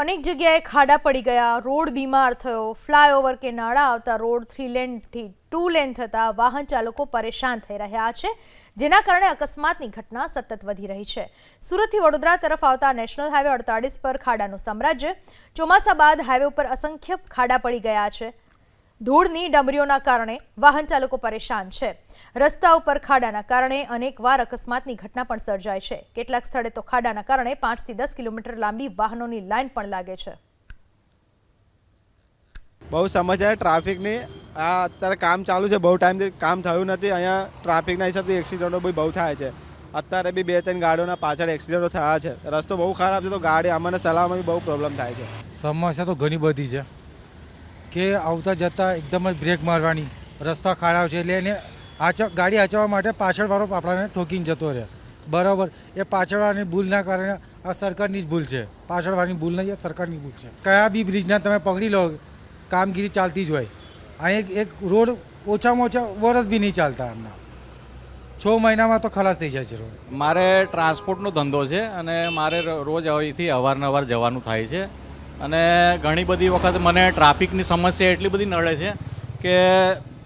અનેક જગ્યાએ ખાડા પડી ગયા, રોડ બીમાર થયો, ફ્લાયઓવર કે નાળા આવતા રોડ થ્રી લેનથી ટુ લેન થતાં વાહન ચાલકો પરેશાન થઈ રહ્યા છે, જેના કારણે અકસ્માતની ઘટના સતત વધી રહી છે. સુરતથી વડોદરા તરફ આવતા નેશનલ હાઈવે અડતાળીસ પર ખાડાનું સામ્રાજ્ય, ચોમાસા બાદ હાઈવે ઉપર અસંખ્ય ખાડા પડી ગયા છે. ધૂળની ડમરીઓના કારણે વાહન ચાલકો પરેશાન છે. રસ્તા ઉપર ખાડાના કારણે અનેકવાર અકસ્માતની ઘટના પણ સર્જાય છે. કેટલાક સ્થળે તો ખાડાના કારણે પાંચથી દસ કિલોમીટર લાંબી વાહનોની લાઇન પણ લાગે છે. બહુ સમસ્યા છે ટ્રાફિકની. આ અત્યારે કામ ચાલુ છે બહુ ટાઈમથી કામ થયું નથી. અહીંયા ટ્રાફિકના હિસાબથી એક્સિડન્ટો બી બહુ થાય છે. અત્યારે બી બે ત્રણ ગાડીઓના પાછળ એક્સિડન્ટો થયા છે. રસ્તો બહુ ખરાબ છે તો ગાડી અમને સલાહમાં બી બહુ પ્રોબ્લેમ થાય છે. સમસ્યા તો ઘણી બધી છે. કે આવતા જતાં એકદમ જ બ્રેક મારવાની. રસ્તા ખાડા છે એટલે એને આચવ ગાડી આચવવા માટે પાછળવાળો આપણાને ઠોકીને જતો રહે. બરાબર. એ પાછળવાળાની ભૂલના કારણે આ સરકારની જ ભૂલ છે. પાછળવાળાની ભૂલ નહીં, એ સરકારની ભૂલ છે. કયા બી બ્રિજના તમે પકડી લો, કામગીરી ચાલતી જ હોય. અને એક એક રોડ ઓછામાં ઓછા વરસ બી નહીં ચાલતા એમના. છ મહિનામાં તો ખલાસ થઈ જાય છે રોડ. મારે ટ્રાન્સપોર્ટનો ધંધો છે અને મારે રોજ અહીંથી અવારનવાર જવાનું થાય છે. અને ઘણી બધી વખત મને ટ્રાફિકની સમસ્યા એટલી બધી નડે છે કે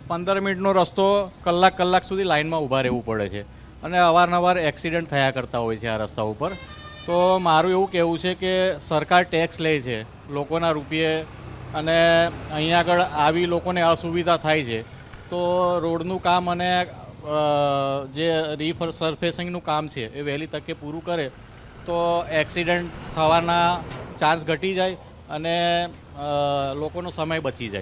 પંદર મિનિટનો રસ્તો કલાક કલાક સુધી લાઇનમાં ઊભા રહેવું પડે છે. અને અવારનવાર એક્સિડન્ટ થયા કરતા હોય છે આ રસ્તા ઉપર. તો મારું એવું કહેવું છે કે સરકાર ટેક્સ લે છે, લોકોના રૂપિયે અને અહીંયા આગળ આવી લોકોને અસુવિધા થાય છે. તો રોડનું કામ અને જે રીફર, સરફેસિંગનું કામ છે એ વહેલી તકે પૂરું કરે તો એક્સિડન્ટ થવાના ચાન્સ ઘટી જાય અને લોકોનો સમય બચી જાય.